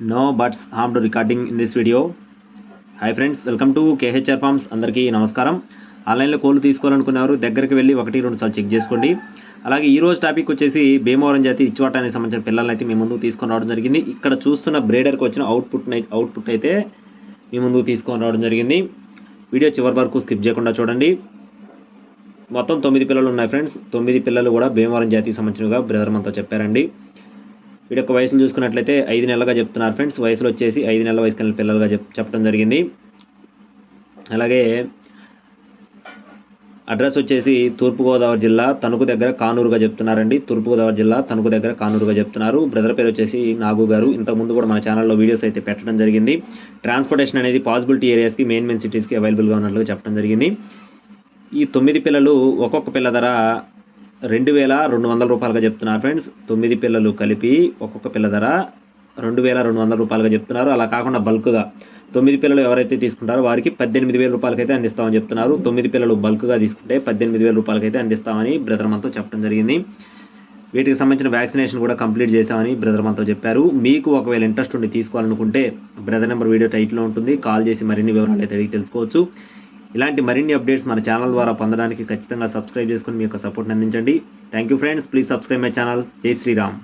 No buts ham to recording in this video hi friends welcome to KHR farms అందరికీ నమస్కారం. ఆన్లైన్లో కోళ్ళు తీసుకోవాలనుకున్నారు దగ్గరికి వెళ్ళి ఒకటి రెండు సార్లు చెక్ చేసుకోండి. అలాగే ఈ రోజు టాపిక్ వచ్చేసి భీమవరం జాతి ఇచ్చివాటానికి సంబంధించిన పిల్లల్ని అయితే మీ ముందుకు తీసుకొని రావడం జరిగింది. ఇక్కడ చూస్తున్న బ్రేడర్కి వచ్చిన అవుట్పుట్ అవుట్పుట్ అయితే మీ ముందుకు తీసుకొని రావడం జరిగింది. వీడియో చివరి వరకు స్కిప్ చేయకుండా చూడండి. మొత్తం తొమ్మిది పిల్లలు ఉన్నాయి ఫ్రెండ్స్ తొమ్మిది పిల్లలు కూడా భీమవరం జాతికి సంబంధించినగా బ్రదర్ మనతో చెప్పారండి. వీడి యొక్క వయసును చూసుకున్నట్లయితే ఐదు నెలలుగా చెప్తున్నారు ఫ్రెండ్స్. వయసులో వచ్చేసి ఐదు నెలల వయసు కలిగిన పిల్లలుగా చెప్ చెప్పడం జరిగింది. అలాగే అడ్రస్ వచ్చేసి తూర్పుగోదావరి జిల్లా తణుకు దగ్గర కానూరుగా చెప్తున్నారండి. తూర్పుగోదావరి జిల్లా తణుకు దగ్గర కానూరుగా చెప్తున్నారు. బ్రదర్ పేరు వచ్చేసి నాగు గారు. ఇంతకుముందు కూడా మన ఛానల్లో వీడియోస్ అయితే పెట్టడం జరిగింది. ట్రాన్స్పోర్టేషన్ అనేది పాసిబిలిటీ ఏరియాస్కి మెయిన్ మెయిన్ సిటీస్కి అవైలబుల్గా ఉన్నట్లుగా చెప్పడం జరిగింది. ఈ తొమ్మిది పిల్లలు ఒక్కొక్క పిల్ల ధర రెండు వేల రెండు వందల రూపాయలుగా చెప్తున్నారు ఫ్రెండ్స్. తొమ్మిది పిల్లలు కలిపి ఒక్కొక్క పిల్ల ధర రెండు వేల రెండు వందల రూపాయలుగా చెప్తున్నారు. అలా కాకుండా బల్క్గా తొమ్మిది పిల్లలు ఎవరైతే తీసుకుంటారో వారికి పద్దెనిమిది వేల రూపాయలకైతే అందిస్తామని చెప్తున్నారు. తొమ్మిది పిల్లలు బల్క్గా తీసుకుంటే పద్దెనిమిది వేల రూపాయలకైతే అందిస్తామని బ్రదర్మంతో చెప్పడం జరిగింది. వీటికి సంబంధించిన వ్యాక్సినేషన్ కూడా కంప్లీట్ చేశామని బ్రదర్ మనతో చెప్పారు. మీకు ఒకవేళ ఇంట్రెస్ట్ ఉండి తీసుకోవాలనుకుంటే బ్రదర్ నెంబర్ వీడియో టైట్లో ఉంటుంది. కాల్ చేసి మరిన్ని వివరాలు అయితే అడిగి తెలుసుకోవచ్చు. ఇలాంటి మరిన్ని అప్డేట్స్ మన ఛానల్ ద్వారా పొందడానికి ఖచ్చితంగా సబ్స్క్రైబ్ చేసుకుని మీ యొక్క సపోర్ట్ని అందించండి. Thank you friends please subscribe my channel జై శ్రీరామ్